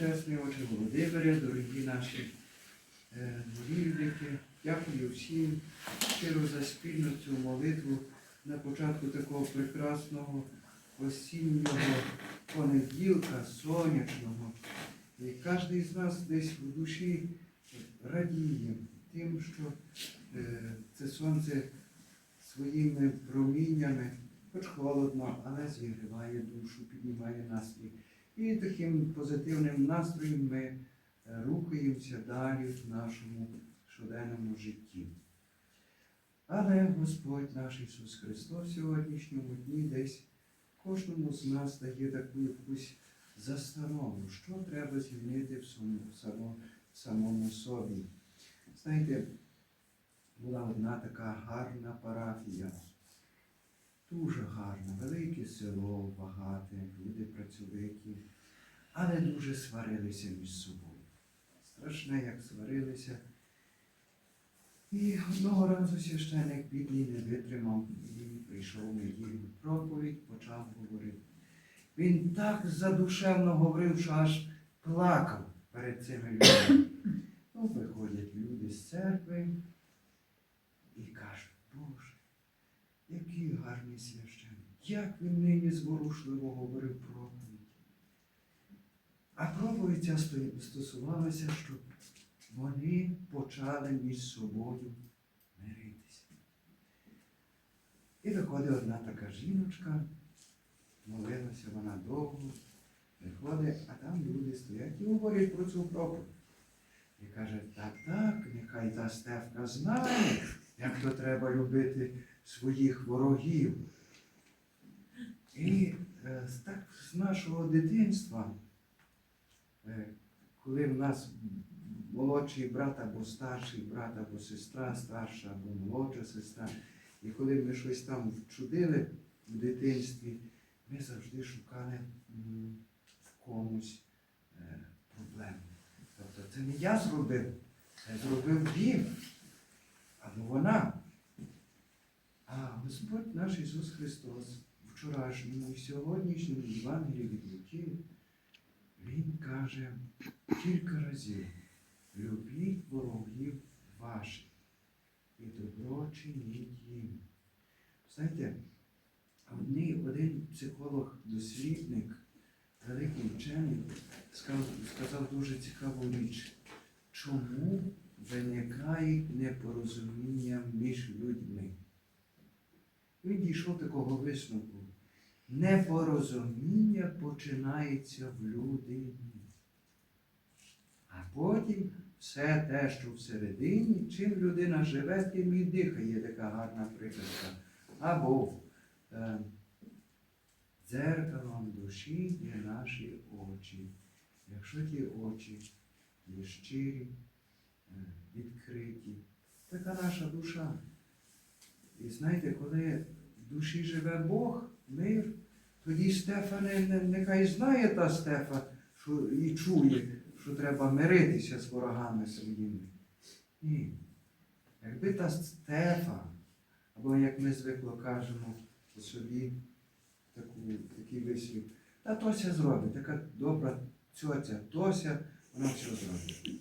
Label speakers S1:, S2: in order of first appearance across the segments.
S1: Пречесний Отче Володимире, дорогі наші е, дякую всім щиро за спільну цю молитву на початку такого прекрасного осіннього понеділка, сонячного. І кожен з нас десь в душі радіє тим, що е, це сонце своїми проміннями, хоч холодно, але зігріває душу, піднімає настрій. І таким позитивним настроєм ми е, рухаємося далі в нашому щоденному житті. Але Господь наш Ісус Христос в сьогоднішньому дні десь кожному з нас дає таку якусь застанову, що треба змінити в самому, само- самому собі. Знаєте, була одна така гарна парафія, дуже гарна, велике село, багате, люди працьовиті, але дуже сварилися між собою. Страшне, як сварилися. І одного разу священик бідний не витримав і прийшов неділю проповідь, почав говорити. Він так задушевно говорив, що аж плакав перед цими людьми. Ну, виходять люди з церкви і кажуть, Боже, який гарний священник, як він нині зворушливо говорив проповідь. А проповідь стосувалася, щоб вони почали між собою миритися. І виходить одна така жіночка, молилася вона довго, виходить, а там люди стоять і говорять про цю проповідь. І каже, так, так, нехай та Стевка знає, як то треба любити своїх ворогів. І е, так з нашого дитинства, коли в нас молодший брат або старший брат, або сестра, старша або молодша сестра, і коли ми щось там вчудили в дитинстві, ми завжди шукали в комусь е, проблему. Тобто це не я зробив, це зробив він або вона. А Господь наш Ісус Христос вчорашньому і сьогоднішньому Євангелії від Луки, Він каже кілька разів, любіть ворогів ваших і добро чиніть їм. Знаєте, один психолог-дослідник, великий вчений, сказав, сказав дуже цікаву річ. Чому виникають непорозуміння між людьми? Він дійшов такого висновку. Непорозуміння починається в людині. А потім все те, що всередині, чим людина живе, тим і дихає, така гарна приказка. Або е, дзеркалом душі є наші очі. Якщо ті очі є щирі, е, відкриті, така наша душа. І знаєте, коли в душі живе Бог, мир, тоді Стефа не, не- нехай знає та Стефа що, і чує, що треба миритися з ворогами своїми. Ні. Якби та Стефа, або як ми звикло кажемо собі таку, такий вислів, та Тося зробить, така добра цьоця Тося, вона все зробить.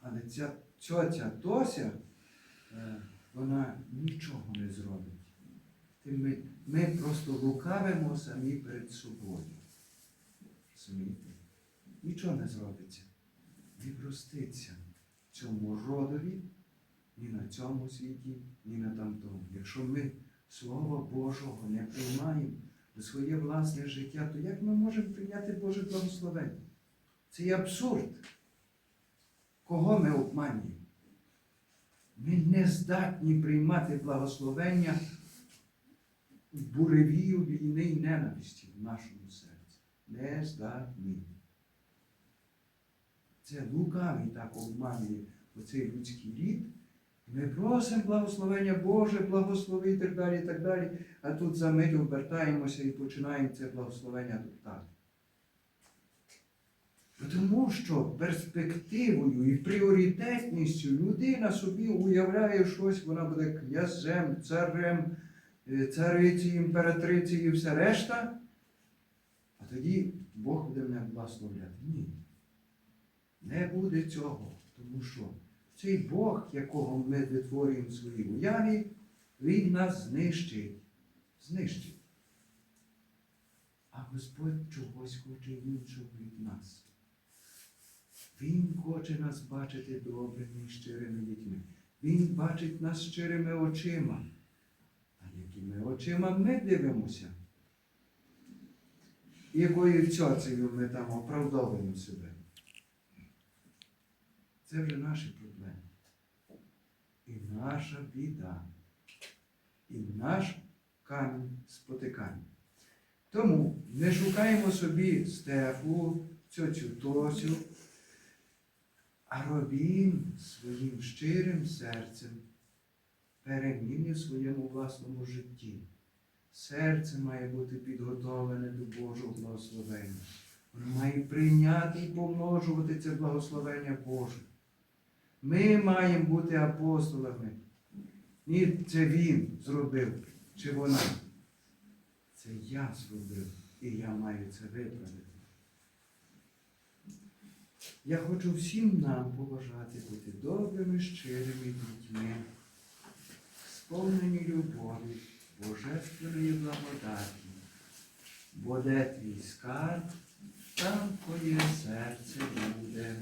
S1: Але ця цьоця Тося, е, вона нічого не зробить. Ми, просто лукавимо самі перед собою. Розумієте? Нічого не зробиться. Не проститься цьому родові ні на цьому світі, ні на тамтому. Якщо ми Слова Божого не приймаємо у своє власне життя, то як ми можемо прийняти Боже благословення? Це є абсурд. Кого ми обманюємо? Ми не здатні приймати благословення буревію війни і ненависті в нашому серці. Не здатні. Це лукавий так обманює оцей людський рід. Ми просимо благословення Боже, благослови і так далі, і так далі. А тут за мить обертаємося і починаємо це благословення топтати. Тому що перспективою і пріоритетністю людина собі уявляє щось, вона буде князем, царем, царицею, імператрицею і все решта. А тоді Бог буде мене благословляти. Ні. Не буде цього, тому що цей Бог, якого ми витворюємо в своїй уяві, Він нас знищить. Знищить. А Господь чогось хоче іншого від нас. Він хоче нас бачити добрими і щирими дітьми. Він бачить нас щирими очима. Якими очима ми дивимося? Якою цьоцею ми там оправдовуємо себе? Це вже наші проблеми. І наша біда. І наш камінь спотикання. Тому не шукаємо собі Стефу, цьоцю Тосю, а робімо своїм щирим серцем переміни в своєму власному житті. Серце має бути підготовлене до Божого благословення. Воно має прийняти і помножувати це благословення Боже. Ми маємо бути апостолами. Ні, це він зробив, чи вона. Це я зробив, і я маю це виправити. Я хочу всім нам побажати бути добрими, щирими дітьми, сповнені любові, божественної благодаті, бо де твій скарб, там твоє серце буде.